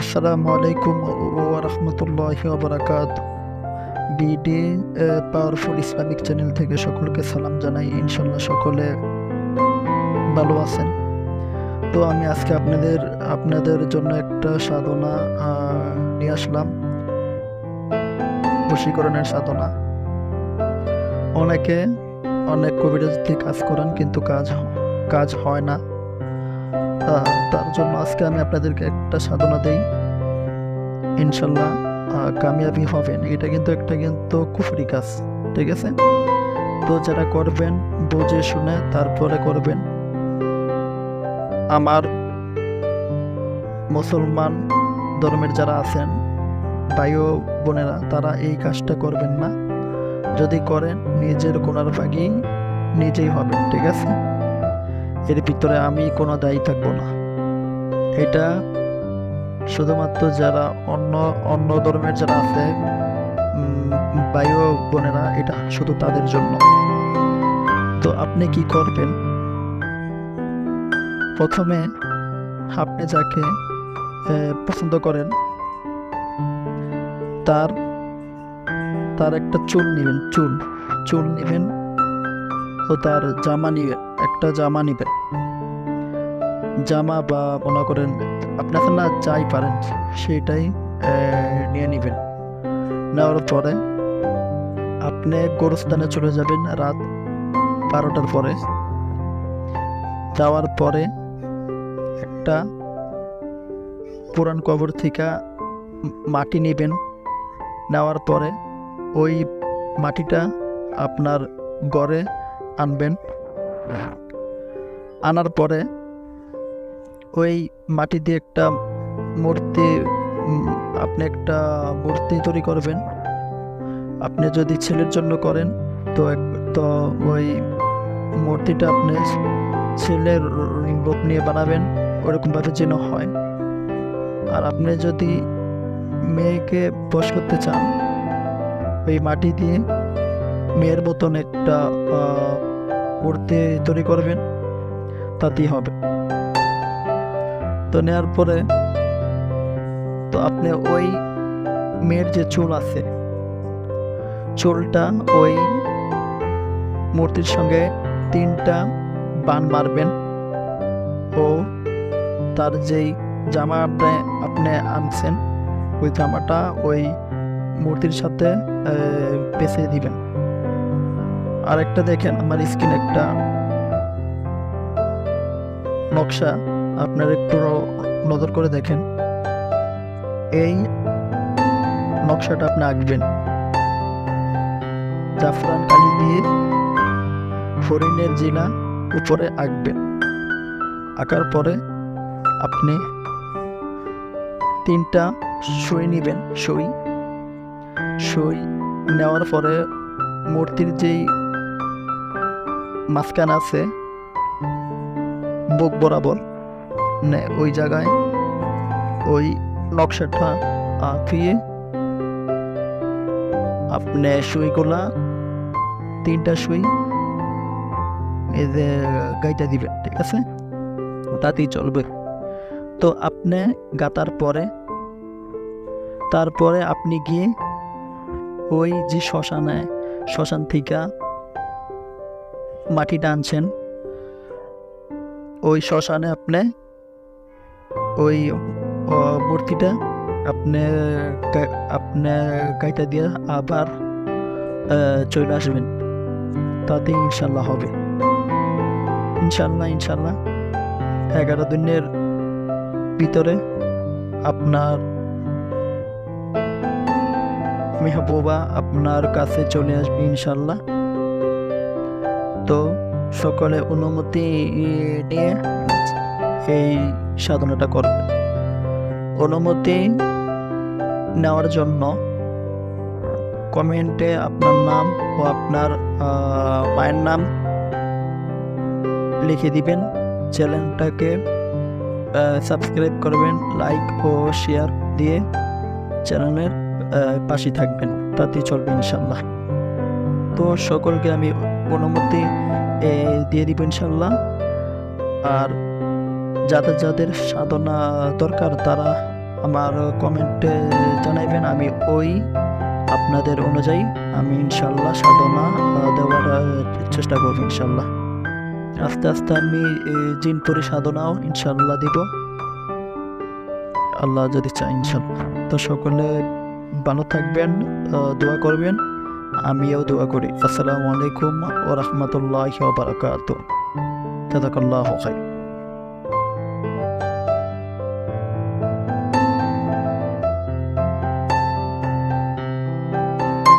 আসসালামু আলাইকুম ওয়া রাহমাতুল্লাহি ওয়া বারাকাতুহু। বিডি পাওয়ারফুল ইসলামিক চ্যানেল থেকে সকলকে সালাম জানাই ইনশাল্লাহ সকলে ভালো আছেন। তো আমি আজকে আপনাদের আপনাদের জন্য একটা সাধনা নিয়ে আসলাম। বশীকরণের সাধনা। অনেকে অনেক কবিরাজ দিয়ে কাজ করেন, কিন্তু কাজ কাজ হয় না। তার জন্য আজকে আমি আপনাদেরকে একটা সাধনা দেই। ইনশাল্লাহ কামিয়াবি হবেন। এটা কিন্তু একটা কিন্তু কুফরি কাজ, ঠিক আছে? তো যারা করবেন, বুঝে শুনে তারপরে করবেন। আমার মুসলমান ধর্মের যারা আছেন, ভাই ও বোনেরা, তারা এই কাজটা করবেন না। যদি করেন, নিজের কোনার ভাগই নিজেই হবে ঠিক আছে? এর ভিতরে আমি কোনো দায়ী থাকব না। এটা শুধুমাত্র যারা অন্য অন্য ধর্মের যারা আছে বায়ু বোনেরা, এটা শুধু তাদের জন্য। তো আপনি কি করবেন? প্রথমে আপনি যাকে পছন্দ করেন, তার তার একটা চুল নেবেন, চুল। চুল নেবেন ও তার জামা নিবেন। একটা জামা নিবেন জামা বা মনে করেন আপনার না যাই পারেন, সেটাই নিয়ে নেবেন। নেওয়ার পরে আপনি গোরস্থানে চলে যাবেন রাত বারোটার পরে। যাওয়ার পরে একটা পুরান কবর থেকে মাটি নেবেন। নেওয়ার পরে ওই মাটিটা আপনার গড়ে আনবেন। আনার পরে ওই মাটি দিয়ে একটা মূর্তি আপনি একটা মূর্তি তৈরি করবেন। আপনি যদি ছেলের জন্য করেন, তো এক- তো ওই মূর্তিটা আপনি ছেলের রূপ নিয়ে বানাবেন, ওরকমভাবে যেন হয়। আর আপনি যদি মেয়েকে বস করতে চান, ওই মাটি দিয়ে মেয়ের মতন একটা মূর্তি তৈরি করবেন। তাতেই হবে। তো নেওয়ার পরে তো আপনি ওই মেয়ের যে চুল আছে চুলটা ওই মূর্তির সঙ্গে তিনটা বান মারবেন ও তার যেই জামা আপনি আপনি আনছেন ওই জামাটা ওই মূর্তির সাথে আহ, দিবেন। আর একটা দেখেন আমার স্কিন একটা নকশা আপনার একটু নজর করে দেখেন। এই নকশাটা আপনি আঁকবেন। জাফরান কালি দিয়ে হরিণের জিনা উপরে আঁকবেন। আঁকার পরে আপনি তিনটা সই নেবেন, সই। সই নেওয়ার পরে মূর্তির যেই মাঝখান আছে বুক বরাবর। নে, ওই জায়গায়, ওই নকশাটা আঁকিয়ে আপনি সুইগুলা, তিনটা সুই যে গাইটা দিবেন ঠিক আছে? তাতেই চলবে। তো আপনি গাতার পরে, তারপরে আপনি গিয়ে ওই যে শ্মশানে, শ্মশান থেকে মাটি টানছেন ওই শ্মশানে আপনি, ওই মূর্তিটা আপনি আপনি গাইটা দিয়ে আবার চলে আসবেন। তাতে ইনশাল্লাহ হবে। ইনশাল্লাহ ইনশাল্লাহ। এগারো দিনের ভিতরে আপনার মেহবুবা আপনার কাছে চলে আসবে ইনশাল্লাহ। তো সকলে অনুমতি নিয়ে এই সাধনাটা করবে। অনুমতি নেওয়ার জন্য কমেন্টে আপনার নাম ও আপনার মায়ের নাম লিখে দিবেন। চ্যানেলটাকে সাবস্ক্রাইব করবেন, লাইক ও শেয়ার দিয়ে চ্যানেলের পাশে থাকবেন। তাতে চলবে ইনশাল্লাহ তো সকলকে আমি অনুমতি দিয়ে দিব ইনশাল্লাহ। আর যাদের যাদের সাধনা দরকার তারা আমার কমেন্টে জানাইবেন, আমি ওই আপনাদের অনুযায়ী আমি ইনশাল্লাহ সাধনা দেওয়ার চেষ্টা করব ইনশাল্লাহ। আস্তে আস্তে আমি এই জিনপুরি সাধনাও ইনশাল্লাহ দিব। আল্লাহ যদি চাই ইনশাল্লাহ। তো সকলে ভালো থাকবেন দোয়া করবেন। আমিও দোয়া করি। আসসালামু আলাইকুম ও রহমতুল্লাহ বারকাত জাজাকাল্লাহ খাই